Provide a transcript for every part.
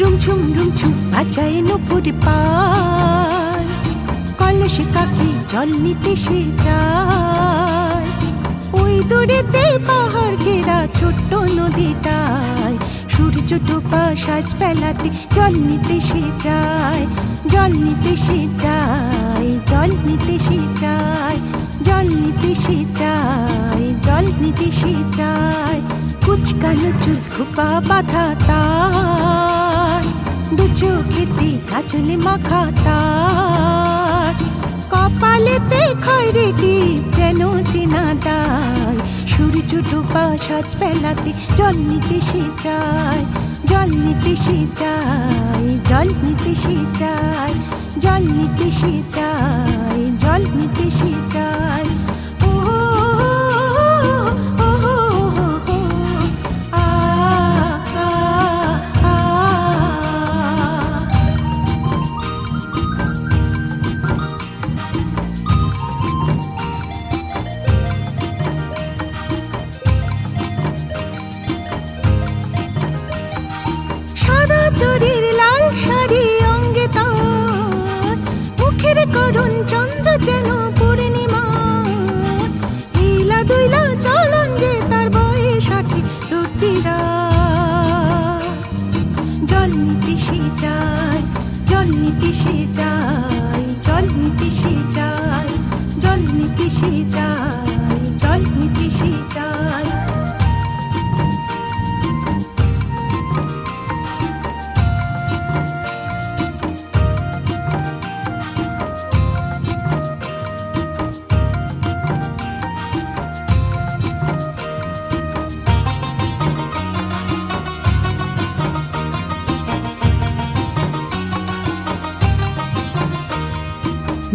রুমঝুম রুমঝুম বাজায় নপুর পায় কলসে কাকি জল নিতে সে যায়। ওই দূরেতে পাহাড় ঘেরা ছোট্ট নদীটায়। সূর্য টোপা সাজ বেলাতে জল নিতে সে যায়। জল নিতে সে যায়, জল নিতে সে যায়, জল নিতে সে যায়, জল নিতে সে যায়। কুচকানো চুল, খোপা বাঁধা তার। দু চোখেতে কাজলে মাখা তার কপালেতে খয়রেটি যেন চেনা দায়। সূর্য ডোবা সাজ বেলাতে জল নিতে সে যায় জল নিতে সে যায় জল নিতে সে যায় জল নিতে সে যায় জল নিতে সে যায় চুরির লাল শাড়ি অঙ্গে তার মুখের করুণ চন্দ্র যেন পূর্ণিমা। হিলা দুইলা চলন যে তার বয়স আঠি রুটিরা জল নিতে সে যায় জল নিতে সে যায় জল নিতে সে যায় জল নিতে যায়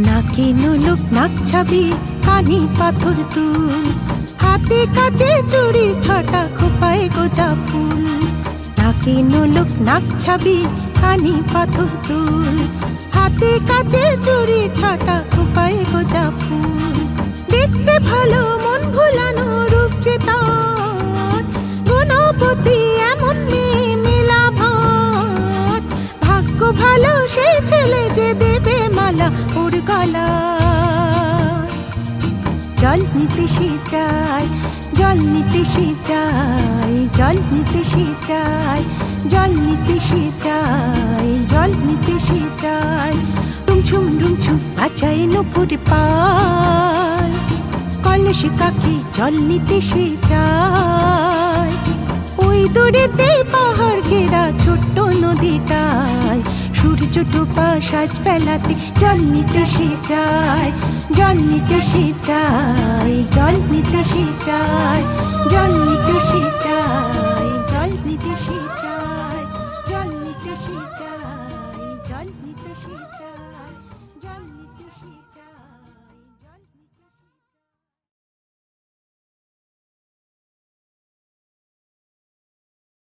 নাকে নুলুক নাক ছাবি? কানি পাথর তুল হাতে কাছে চুরি, ছটা খোপায় গোজা ফুল। নাকে নুলুক নাক ছাবি? কানি পাথর তুল হাতে কাছে চুড়ি ছটা খোপায় গোজা ফুল। দেখতে ভালো গলা জল নিতে সে যায় জল নিতে সে যায় জল নিতে সে যায় জল নিতে সে যায় জল নিতে সে যায় রুমঝুম রুমঝুম বাজায় নপুর পায়। কলসে কাকি জল নিতে সে যায় ওই দূরেতে পাহাড় ঘেরা ছোট্ট নদীটায় হাঁটুর ছোট পাশাজ ফেলাতে জল নিতে সে চায়, জল নিতে সে চায়, জল নিতে সে চায়, জল নিতে সে চায়, জল নিতে সে চায়, জল নিতে সে চায়, জল নিতে সে চায়, জল নিতে সে চায়।